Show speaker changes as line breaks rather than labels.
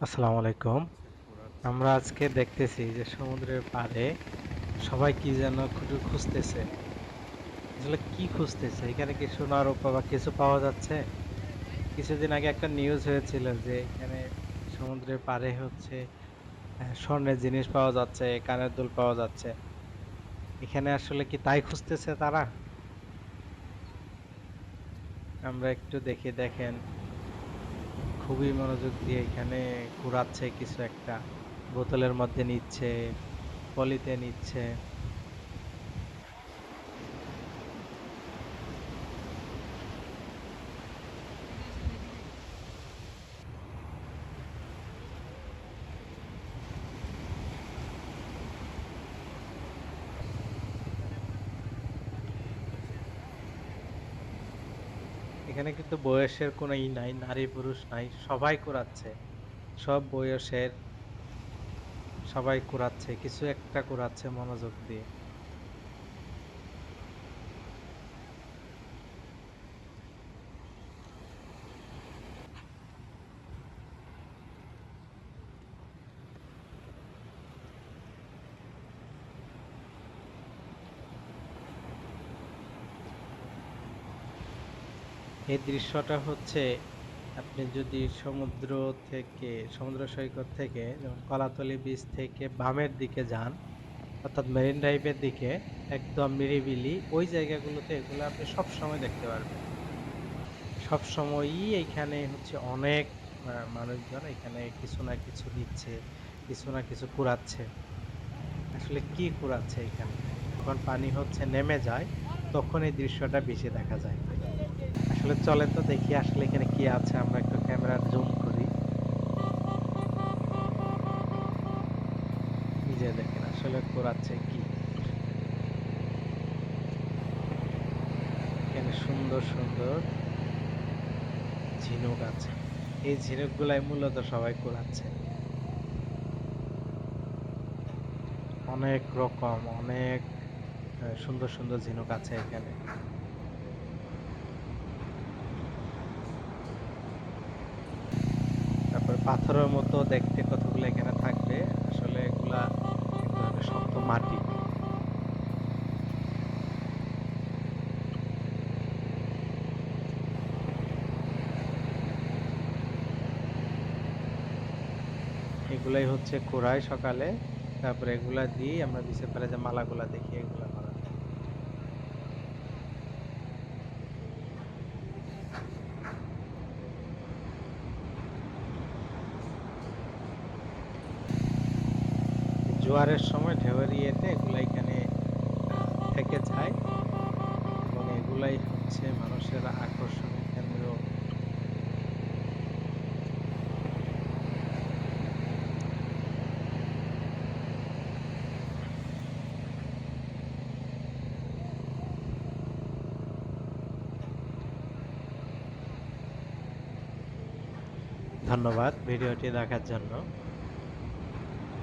আসসালামু আলাইকুম। আমরা আজকে দেখতেছি যে সমুদ্রের পাড়ে সবাই কি যেন খুঁজতেছে। আসলে কি খুঁজতেছে? এখানে কি সোনার বা কিছু পাওয়া যাচ্ছে? কিছুদিন আগে একটা নিউজ হয়েছিল যে এখানে সমুদ্রের পাড়ে হচ্ছে স্বর্ণের জিনিস পাওয়া যাচ্ছে, কানের দুল পাওয়া যাচ্ছে। এখানে আসলে কি তাই খুঁজতেছে তারা? আমরা একটু দেখি, দেখেন। খুবই মনোযোগ দিয়ে এখানে ঘুরাচ্ছে কিছু একটা। বোতলের মধ্যে নিচ্ছে পলিতে নিচ্ছে। এখানে কিন্তু বয়সের কোনো ই নাই, নারী পুরুষ নাই, সবাই কুড়াচ্ছে। সব বয়সের সবাই কুড়াচ্ছে, কিছু একটা কুড়াচ্ছে মনোযোগ দিয়ে। এই দৃশ্যটা হচ্ছে আপনি যদি সমুদ্র থেকে, সমুদ্র সৈকত থেকে, যেমন কলাতলি বীচ থেকে বামের দিকে যান, অর্থাৎ মেরিন ড্রাইভের দিকে, একদম নিরিবিলি, ওই জায়গাগুলোতে এগুলো আপনি সব সময় দেখতে পারবেন। সব সময়ই এইখানে হচ্ছে অনেক মানুষজন এখানে কিছু না কিছু নিচ্ছে, কিছু না কিছু কুড়াচ্ছে। আসলে কি কুড়াচ্ছে এখানে? যখন পানি হচ্ছে নেমে যায়, তখন এই দৃশ্যটা বেশি দেখা যায়। আসলে চলে তো, দেখি আসলে এখানে কি আছে, আমরা একটু ক্যামেরা জুম করি। নিজে দেখেন, আসলে কুড়াচ্ছে কি? এখানে সুন্দর সুন্দর ঝিনুক আছে। এই ঝিনুক গুলাই মূলত সবাই কুড়াচ্ছে অনেক রকম, অনেক সুন্দর সুন্দর ঝিনুক আছে এখানে তারপর পাথরের মতো দেখতে কতগুলো এখানে থাকবে, আসলে এগুলা শক্ত মাটি। এগুলাই হচ্ছে কোরাই সকালে, তারপরে এগুলা দিয়ে আমরা বিচের পারে যে মালাগুলা দেখি, এগুলা করা হয়। জোয়ারের সময় ঢেউয়ের ইয়েতে এগুলা এখানে থেকে যায়। এবং এগুলাই হচ্ছে মানুষের আকর্ষণের কেন্দ্র। ধন্যবাদ ভিডিওটি দেখার জন্য।